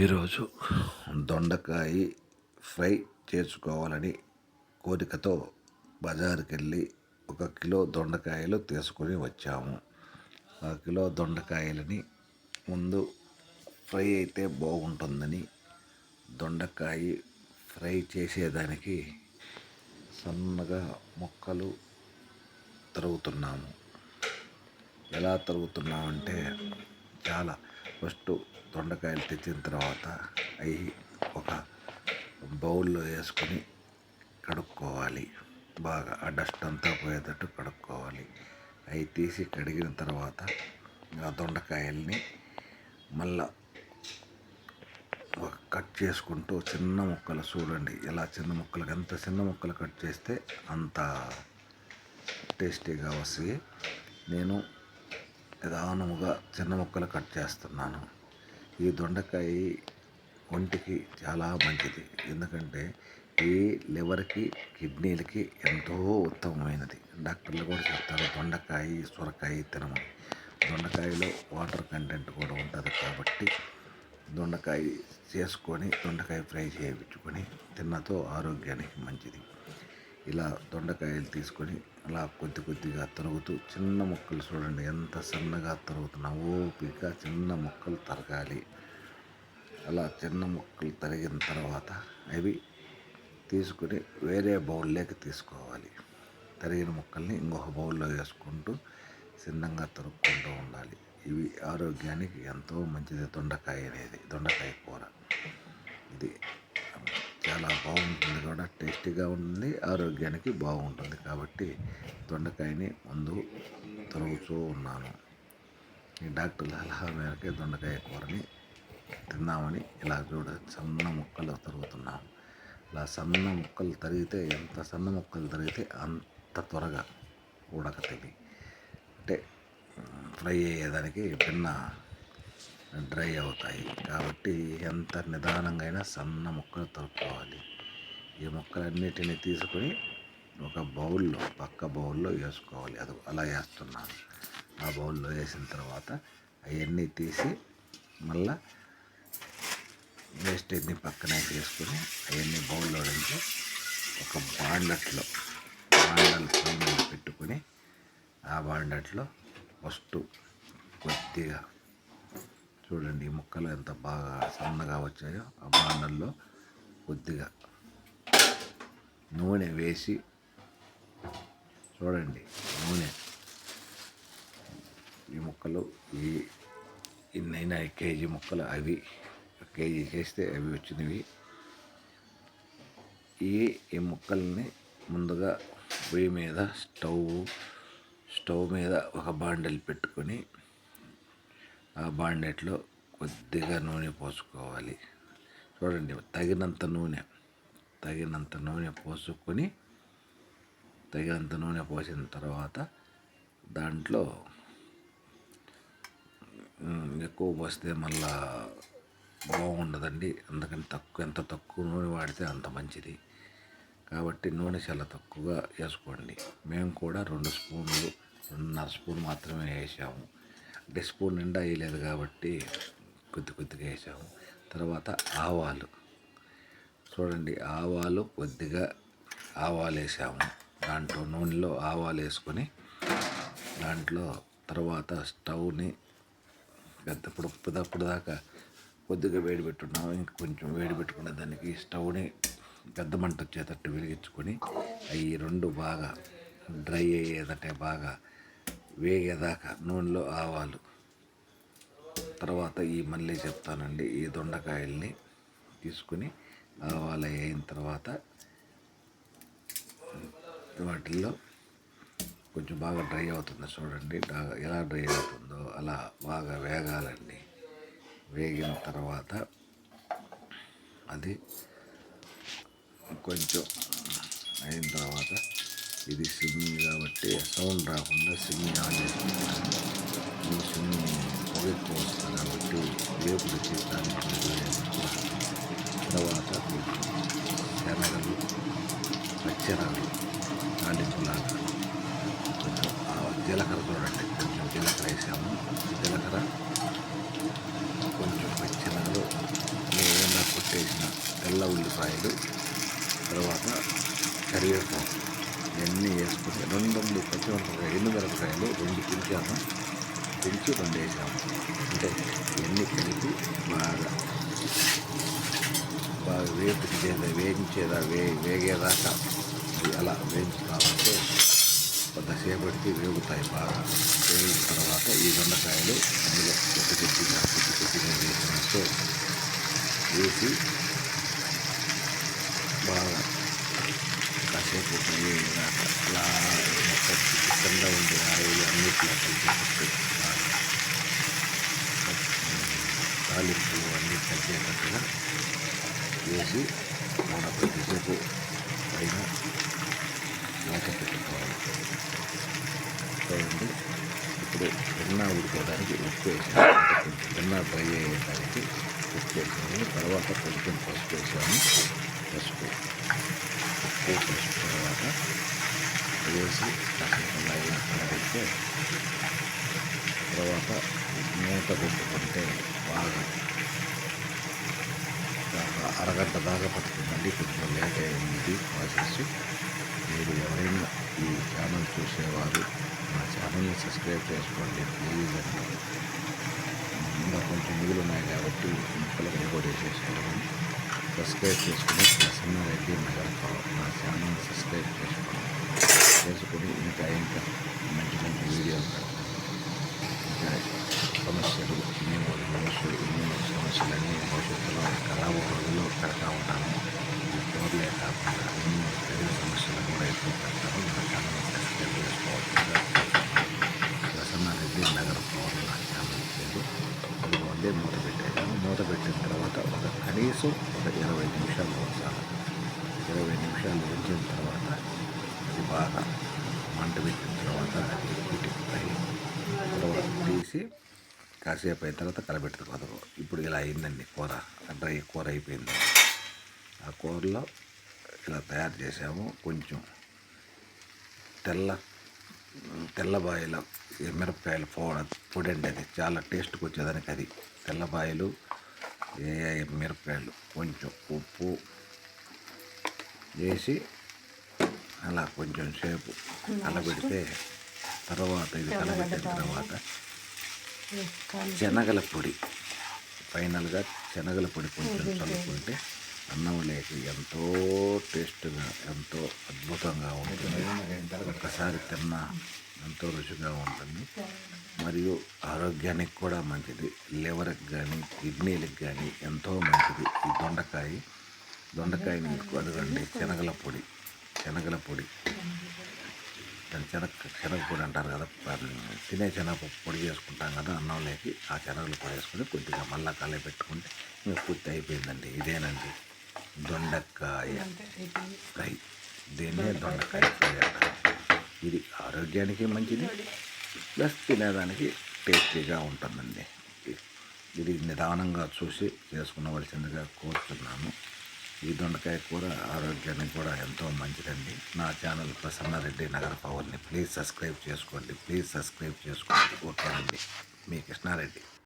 ఈరోజు దొండకాయ ఫ్రై చేసుకోవాలని కోరికతో బజారుకి వెళ్ళి ఒక కిలో దొండకాయలు తీసుకొని వచ్చాము. ఆ కిలో దొండకాయలని ముందు ఫ్రై అయితే బాగుంటుందని దొండకాయ ఫ్రై చేసేదానికి సన్నగా ముక్కలు తరుగుతున్నాము ఎలా తరుగుతున్నామంటే చాలా ఫస్ట్ దొండకాయలు తెచ్చిన తర్వాత అవి ఒక బౌల్లో వేసుకొని కడుక్కోవాలి. బాగా ఆ డస్ట్ అంతా పోయేటట్టు కడుక్కోవాలి. అవి తీసి కడిగిన తర్వాత ఆ దొండకాయల్ని మళ్ళా ఒక కట్ చేసుకుంటూ చిన్న ముక్కలు చూడండి. ఎలా చిన్న ముక్కలు ఎంత చిన్న ముక్కలు కట్ చేస్తే అంత టేస్టీగా వస్తాయి. నేను నిదానముగా చిన్న ముక్కలు కట్ చేస్తున్నాను. ఈ దొండకాయ ఒంటికి చాలా మంచిది. ఎందుకంటే ఈ లివర్కి కిడ్నీలకి ఎంతో ఉత్తమమైనది. డాక్టర్లు కూడా చెప్తారు దొండకాయ సొరకాయ తినమని. దొండకాయలో వాటర్ కంటెంట్ కూడా ఉంటుంది కాబట్టి దొండకాయ చేసుకొని దొండకాయ ఫ్రై చేయించుకొని తిన్నతో ఆరోగ్యానికి మంచిది. ఇలా దొండకాయలు తీసుకొని అలా కొద్ది కొద్దిగా తరుగుతూ చిన్న ముక్కలు చూడండి ఎంత సన్నగా తరుగుతున్నా ఓపిక చిన్న ముక్కలు తరగాలి. అలా చిన్న ముక్కలు తరిగిన తర్వాత అవి తీసుకుని వేరే బౌల్లోకి తీసుకోవాలి. తరిగిన ముక్కల్ని ఇంకొక బౌల్లో వేసుకుంటూ చిన్నంగా తరుక్కుంటూ ఉండాలి. ఇవి ఆరోగ్యానికి ఎంతో మంచిది దొండకాయ అనేది దొండకాయ కూర. ఇది చాలా బాగుంటుంది కూడా టేస్టీగా ఉంటుంది ఆరోగ్యానికి బాగుంటుంది. కాబట్టి దొండకాయని ముందు తరుగుతూ ఉన్నాను. ఈ డాక్టర్ల సలహా మేరకే దొండకాయ కూరని తిందామని ఇలా చూడ సన్న ముక్కలు తరుగుతున్నాము ఇలా సన్న ముక్కలు తరిగితే ఎంత సన్న ముక్కలు తరిగితే అంత త్వరగా ఉడకతవి అంటే ఫ్రై అయ్యేదానికి భిన్న డ్రై అవుతాయి. కాబట్టి ఎంత నిదానంగా అయినా సన్న ముక్కలు తరుక్కోవాలి. ఈ ముక్కలన్నిటిని తీసుకొని ఒక బౌల్లో పక్క బౌల్లో వేసుకోవాలి. అది అలా వేస్తున్నాను. ఆ బౌల్లో వేసిన తర్వాత అవన్నీ తీసి మళ్ళీ వేస్టేజ్ని పక్కన వేసుకొని అవన్నీ బౌల్లో నుంచి ఒక బాండట్లో బాండల్ పైన పెట్టుకొని ఆ బాండట్లో ఫస్ట్ కొద్దిగా చూడండి ఈ ముక్కలు ఎంత బాగా సన్నగా వచ్చాయో ఆ బాండల్లో కొద్దిగా నూనె వేసి చూడండి నూనె. ఈ ముక్కలు ఈ ఇన్నైనా కేజీ ముక్కలు అవి కేజీ చేస్తే అవి వచ్చినవి. ఈ ఈ ముక్కల్ని ముందుగా పొయ్యి మీద స్టవ్ స్టవ్ మీద ఒక బాండెల్ పెట్టుకొని ఆ బాండెట్లో కొద్దిగా నూనె పోసుకోవాలి. చూడండి తగినంత నూనె తగినంత నూనె పోసుకొని తగినంత నూనె పోసిన తర్వాత దాంట్లో ఎక్కువ పోస్తే మళ్ళా బాగుండదండి. అందుకని తక్కువ ఎంత తక్కువ నూనె వాడితే అంత మంచిది. కాబట్టి నూనె చాలా తక్కువగా వేసుకోండి. మేము కూడా రెండు స్పూన్లు రెండున్నర స్పూన్ మాత్రమే వేసాము. అంటే స్పూన్ నిండా వేయలేదు కాబట్టి కొద్ది కొద్దిగా వేసాము. తర్వాత ఆవాలు. చూడండి ఆవాలు కొద్దిగా ఆవాలు వేసాము. దాంట్లో నూనెలో ఆవాలు వేసుకొని దాంట్లో తర్వాత స్టవ్ని పెద్దప్పుడు పెద్దప్పుడు దాకా కొద్దిగా వేడి పెట్టున్నాం ఇంక కొంచెం వేడి పెట్టుకున్న దానికి స్టవ్ని పెద్ద మంట వచ్చేటట్టు వెలిగించుకొని అవి రెండు బాగా డ్రై అయ్యేదంటే బాగా వేగేదాకా నూనెలో ఆవాలు. తర్వాత ఈ మళ్ళీ చెప్తానండి ఈ దొండకాయల్ని తీసుకుని ఆవాలు అయిన తర్వాత వాటిల్లో కొంచెం బాగా డ్రై అవుతుంది చూడండి ఎలా డ్రై అవుతుందో అలా బాగా వేగాలండి. వేగిన తర్వాత అది కొంచెం అయిన తర్వాత ఇది సిమ్మి కాబట్టి సౌండ్ రాకుండా సిమ్మి ఆన్ చేసుకుంటాను ఈ సిమ్మి పొగెక్కు వస్తుంది కాబట్టి వేపుడు చేయడానికి తర్వాత శనగలు పచ్చరాలు తాలింపులాగా కొంచెం జీలకర్ర చూడండి. కొంచెం జీలకర్ర వేసాము. జీలకర్ర కొంచెం పచ్చినాలు ఏదైనా కొట్టేసిన తెల్ల ఉల్లిపాయలు తర్వాత కరివేపాకు ఇవన్నీ వేసుకుంటే రెండు రెండు పచ్చిమిరపకాయలు ఎండు మిరపకాయలు రెండు తుంచాము తుంచి రెండు వేసాము అంటే ఇవన్నీ కలిపి బాగా బాగా వేపించేదా వేయించేదా వే వేగేదాకా అలా వేయించుకోవాలంటే కొంతసేపటికి వేగుతాయి బాగా. వేగిన తర్వాత ఈ దొండకాయలు అందులో కొద్ది కొద్దిగా కొద్ది కొద్దిగా వేసినట్టు వేసి బాగా కాసేపు వేగినాక అలా కింద ఉండే ఆయిల్ అన్నిట్లో కలిపేటట్టు బాగా తాలింపు అన్నీ కలిపేటట్టుగా వేసి మన కొద్దిసేపు పైన మూత పెట్టుకోవాలి. చూడండి ఇప్పుడు వెన్న ఉడికోవడానికి ఉప్పు వేసాను. అంటే కొంచెం వెన్న అయ్యేదానికి ఉప్పు వేసాను తర్వాత కొంచెం పసుపు వేసాను. పసుపు. ఉప్పు పసుపు తర్వాత వేసి కాసేపు ఇలా కలబెడితే తర్వాత మూత పెట్టుకుంటే బాగా దాకా అరగంట దాకా పట్టుకుందండి. కొంచెం లేట్ అయింది ప్రాసెస్. మీరు ఎవరైనా ఈ ఛానల్ చూసేవారు మా ఛానల్ని సబ్స్క్రైబ్ చేసుకోండి. ప్లీజ్ అండి. ఇంకా కొంచెం మిగులు ఉన్నాయి కాబట్టి ముక్కలకు ముక్కలు నిలబడేసేసాను సబ్స్క్రైబ్ చేసుకుని ప్రసన్నారెడ్డి నగర్ నా ఛానల్ సబ్స్క్రైబ్ చేసుకోండి. చేసుకుని ఇంకా ఇంకా మంచి మంచి వీడియోలు పెడతాను. ఇంకా సమస్యలు మేము మనుషులు ఎన్నో సమస్యలన్నీ భవిష్యత్తులో రాబో రోజుల్లో పెడతా ఉంటాను. ఈ ఫోన్లే కాకుండా ఇన్ని ప్రజల సమస్యలు కూడా ఎక్కువ పెడతాను. నా ఛానల్ సబ్స్క్రైబ్ చేసుకోవాల్సిందిగా ప్రసన్నారెడ్డి నగర్ పవర్ నా ఛానల్ పేరు అందులో మూత పెట్టేసాను మూత పెట్టిన తర్వాత ఒక కనీసం ఒక ఇరవై నిమిషాలు ఉంచాలి ఇరవై నిమిషాలు ఉంచిన తర్వాత అది బాగా మంట పెట్టిన తర్వాత అది ఉడికిపోయి తర్వాత తీసి కాసేపు అయిన తర్వాత కలబెట్టుకోదు ఇప్పుడు ఇలా అయిందండి కూర. డ్రై కూర అయిపోయింది. ఆ కూరలో ఇలా తయారు చేసాము. కొంచెం తెల్ల తెల్లబాయల మిరపకాయలు పౌడర్ పొడి అది. చాలా టేస్ట్కి వచ్చేదానికి అది. తెల్లబాయలు మిరపకాయలు కొంచెం ఉప్పు వేసి అలా కొంచెం సేపు కలబెడితే తర్వాత ఇది కలబెట్టిన తర్వాత శనగల పొడి. ఫైనల్గా శనగల పొడి కొంచెం చల్లుకుంటే అన్నం లేక ఎంతో టేస్ట్గా ఎంతో అద్భుతంగా ఉంటుంది. ఒక్కసారి తిన్నా ఎంతో రుచిగా ఉంటుంది. మరియు ఆరోగ్యానికి కూడా మంచిది. లివర్కి కానీ కిడ్నీలకు కానీ ఎంతో మంచిది. ఈ దొండకాయ దొండకాయని అదగండి శనగల పొడి శనగల పొడి. దాని శనగ శనగ పొడి అంటారు కదా తినే శనగ పొడి చేసుకుంటాం కదా అన్నంలోకి ఆ శనగలు పొడి వేసుకుని కొద్దిగా మళ్ళా కలే పెట్టుకుంటే ఇంకా పూర్తి అయిపోయిందండి. ఇదేనండి దొండకాయ ఫ్రై. దీన్నే దొండకాయ ఫ్రై అంటారు. ఇది ఆరోగ్యానికి మంచిది. ప్లస్ తినేదానికి టేస్టీగా ఉంటుందండి. ఇది నిదానంగా చూసి చేసుకునవలసిందిగా కోరుతున్నాను. ఈ దొండకాయ కూర ఆరోగ్యానికి కూడా ఎంతో మంచిదండి. నా ఛానల్ ప్రసన్నారెడ్డి నగర పవర్ని ప్లీజ్ సబ్స్క్రైబ్ చేసుకోండి. ప్లీజ్ సబ్స్క్రైబ్ చేసుకోండి. ఓకేనండి మీ కృష్ణారెడ్డి.